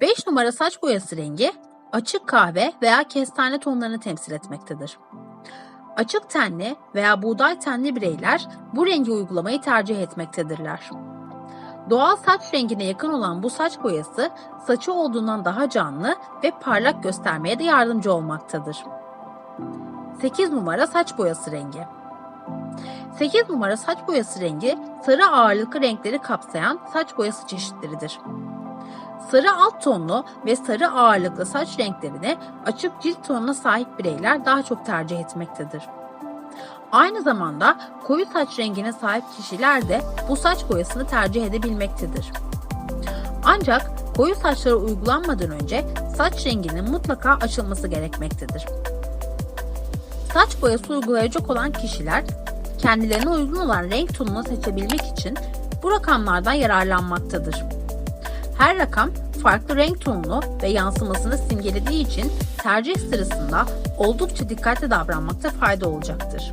5 numara saç boyası rengi açık kahve veya kestane tonlarını temsil etmektedir. Açık tenli veya buğday tenli bireyler bu rengi uygulamayı tercih etmektedirler. Doğal saç rengine yakın olan bu saç boyası saçı olduğundan daha canlı ve parlak göstermeye de yardımcı olmaktadır. 8 numara saç boyası rengi. 8 numara saç boyası rengi sarı ağırlıklı renkleri kapsayan saç boyası çeşitleridir. Sarı alt tonlu ve sarı ağırlıklı saç renklerini açık cilt tonuna sahip bireyler daha çok tercih etmektedir. Aynı zamanda koyu saç rengine sahip kişiler de bu saç boyasını tercih edebilmektedir. Ancak koyu saçlara uygulanmadan önce saç renginin mutlaka açılması gerekmektedir. Saç boyası uygulayacak olan kişiler kendilerine uygun olan renk tonunu seçebilmek için bu rakamlardan yararlanmaktadır. Her rakam farklı renk tonunu ve yansımasını simgelediği için tercih sırasında oldukça dikkatli davranmakta fayda olacaktır.